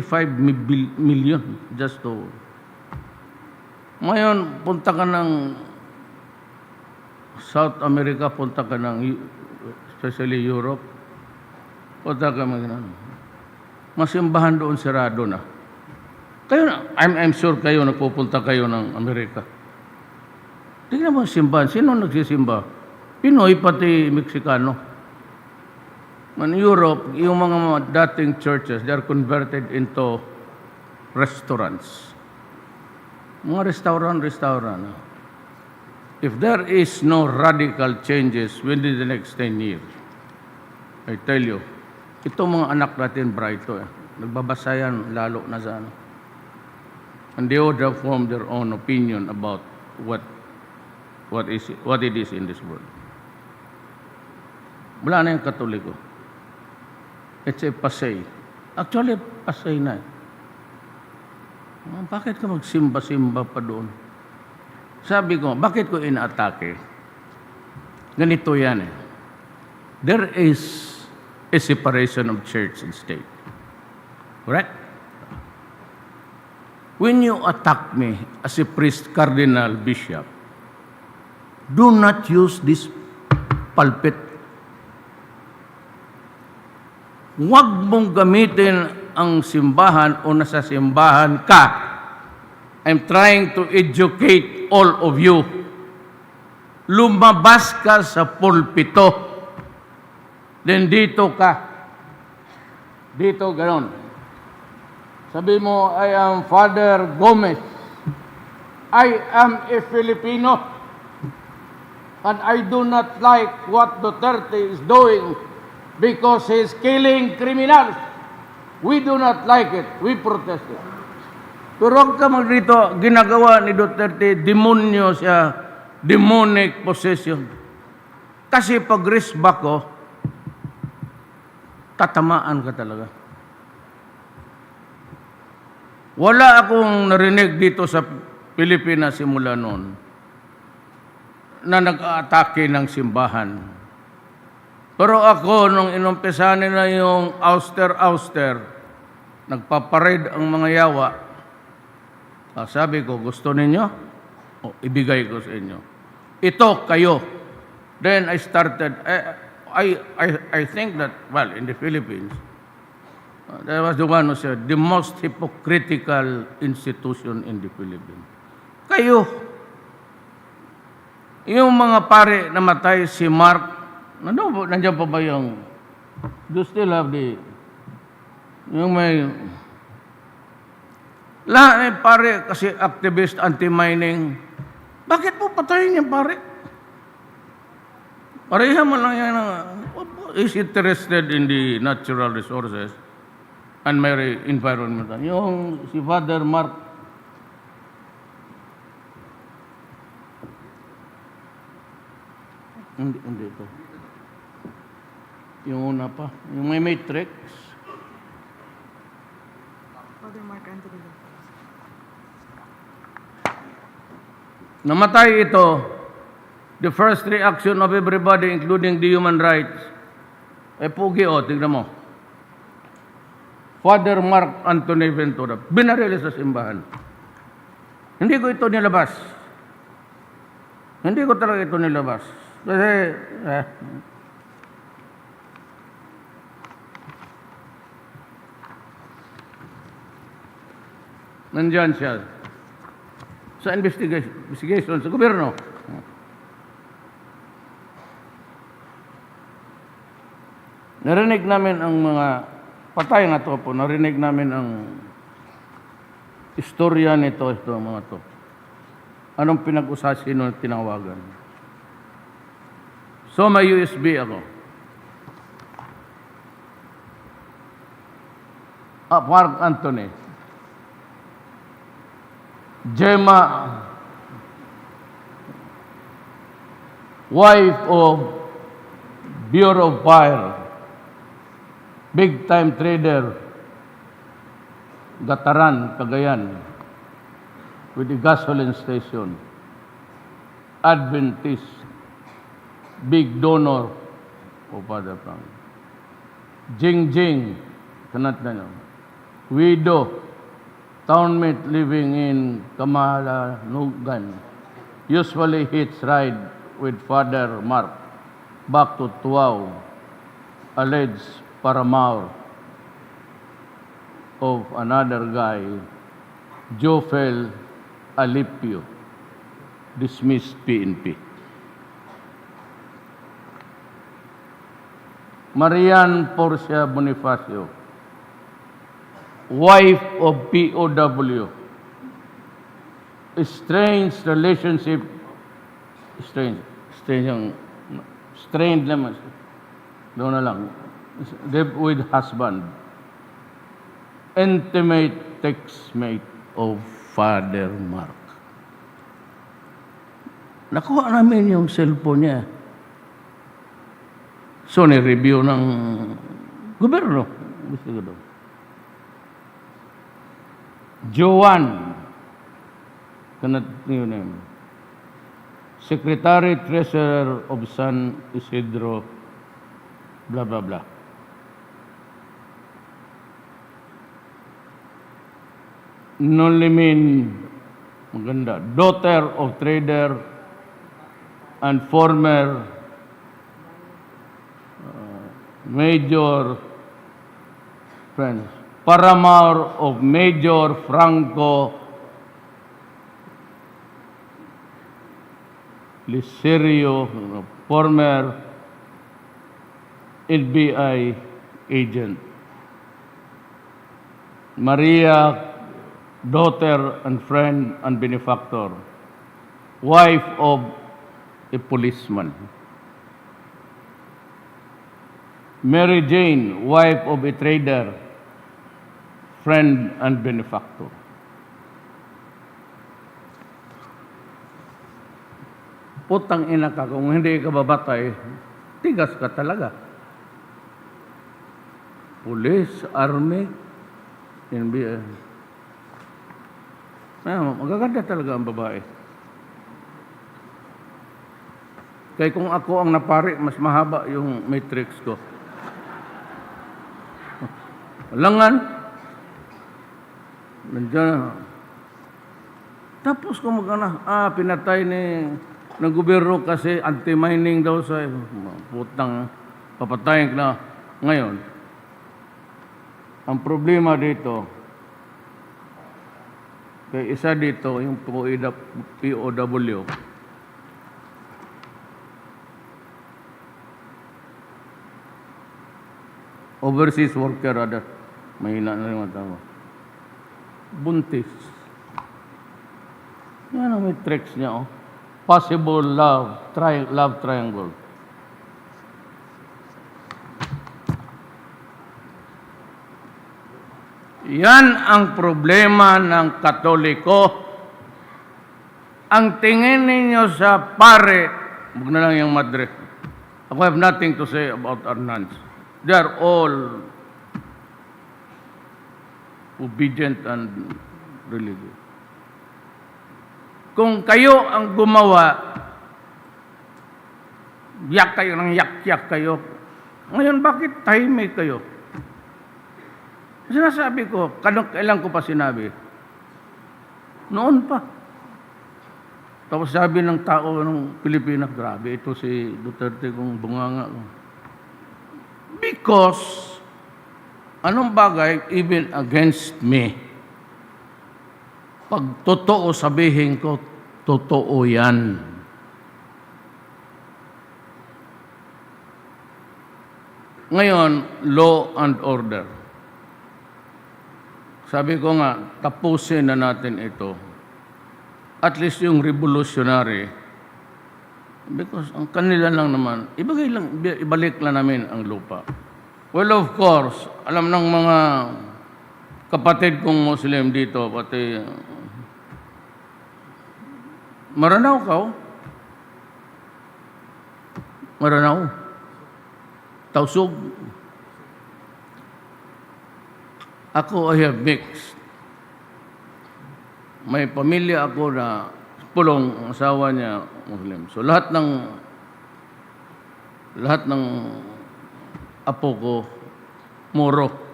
5 million just to... Ngayon, punta ka ng South America, punta ka ng especially Europe, punta ka mag. Ano, Mas simbahan doon sirado na. Kayo na, I'm, I'm sure kayo nagpupunta kayo ng Amerika. Tingnan mo simbahan. Sino nagsisimba? Pinoy pati Meksikano. Man, Europe, yung mga dating churches, they're converted into restaurants. Mga restaurant, restaurant. If there is no radical changes within the next 10 years, I tell you, ito mga anak natin, Brighto, eh. nagbabasa yan lalo na sa ano. And they would have formed their own opinion about what what is what it is in this world. Wala na yung katoliko. It's a passe. Actually, passe na. Eh. Ah, bakit ka magsimba-simba pa doon? Sabi ko, bakit ko inaatake? Ganito yan eh. There is a separation of church and state. Correct? When you attack me as a priest, cardinal, bishop, do not use this pulpit huwag mong gamitin ang simbahan o nasa simbahan ka. I'm trying to educate all of you. Lumabas ka sa pulpito. Then dito ka. Dito, ganon. Sabi mo, I am Father Gomez. I am a Filipino. And I do not like what Duterte is doing because he is killing criminals. We do not like it. We protest it. Pero huwag ka magrito, ginagawa ni Duterte, demonyo siya, demonic possession. Kasi pag risk ko, oh, tatamaan ka talaga. Wala akong narinig dito sa Pilipinas simula noon na nag-aatake ng simbahan pero ako, nung inumpisa nila yung auster-auster, nagpaparade ang mga yawa, ah, sabi ko, gusto ninyo? O, ibigay ko sa inyo. Ito, kayo. Then I started, eh, I, I, I think that, well, in the Philippines, ah, there was the one who said, the most hypocritical institution in the Philippines. Kayo. Yung mga pare namatay si Mark ano, nandiyan pa ba yung, do still have the, yung may, lahat eh, pare, kasi activist, anti-mining, bakit po patayin yan, pare? Pareha mo lang yan, ah. is interested in the natural resources and my environment. Yung si Father Mark Hindi, hindi ito. Yung una pa. Yung may matrix. Father Mark Anthony Lopez. Namatay ito. The first reaction of everybody, including the human rights. Eh, pugi o, oh, tignan mo. Father Mark Anthony Ventura, binarili sa simbahan. Hindi ko ito nilabas. Hindi ko talaga ito nilabas. Kasi, eh, Nandiyan siya. Sa investigation, investigation sa gobyerno. Narinig namin ang mga patay na to po. Narinig namin ang istorya nito, ito mga to. Anong pinag-usasino na tinawagan? So may USB ako. Ah, Mark Anthony. Gemma, wife of Bureau of Fire, big time trader, Gataran, Cagayan, with the gasoline station, Adventist, big donor of Father Frank. Jing Jing, kanat na. Widow, townmate living in Kamalanugan, usually hitch ride with Father Mark back to Tuaw, alleged paramour of another guy, Jofel Alipio, dismissed PNP. Marian Porcia Bonifacio, wife of POW, strange relationship, strange, strange ang, strained naman, doon na lang, live with husband, intimate textmate of Father Mark. Nakuha namin yung cellphone niya. So, ni-review ng gobyerno. Gusto ko daw. Joan. Kanat yun name. Secretary Treasurer of San Isidro. Blah, blah, blah. Nolimin. Maganda. Daughter of trader and former Major friends, Paramount of Major Franco Liserio, former NBI agent. Maria, daughter and friend and benefactor, wife of a policeman. Mary Jane, wife of a trader, friend and benefactor. Putang ina ka, kung hindi ka babatay, tigas ka talaga. Police, army, NBI. Ah, magaganda talaga ang babae. Kaya kung ako ang napari, mas mahaba yung matrix ko. Langan. Nandiyan. Tapos kung magana, ah, pinatay ni ng gobyerno kasi anti-mining daw sa putang papatayin na ngayon. Ang problema dito, kay isa dito, yung POW, overseas worker rather, mahina na rin matawa. Buntis. Yan ang may tricks niya, oh. Possible love, tri love triangle. Yan ang problema ng Katoliko. Ang tingin ninyo sa pare, huwag na lang yung madre. Ako have nothing to say about our nuns. They are all obedient and religious. Kung kayo ang gumawa, yak kayo ng yak-yak kayo. Ngayon, bakit tahimik kayo? Sinasabi ko, kanong kailan ko pa sinabi? Noon pa. Tapos sabi ng tao ng Pilipinas, grabe, ito si Duterte kong bunganga. Because, anong bagay, even against me, pag totoo sabihin ko, totoo yan. Ngayon, law and order. Sabi ko nga, tapusin na natin ito. At least yung revolutionary, because ang kanila lang naman, ibagay lang, ibalik lang namin ang lupa. Well, of course, alam ng mga kapatid kong Muslim dito, pati Maranaw ka, oh. Maranaw. Tausog. Ako, I have mixed. May pamilya ako na pulong asawa niya Muslim. So lahat ng lahat ng apo ko muro.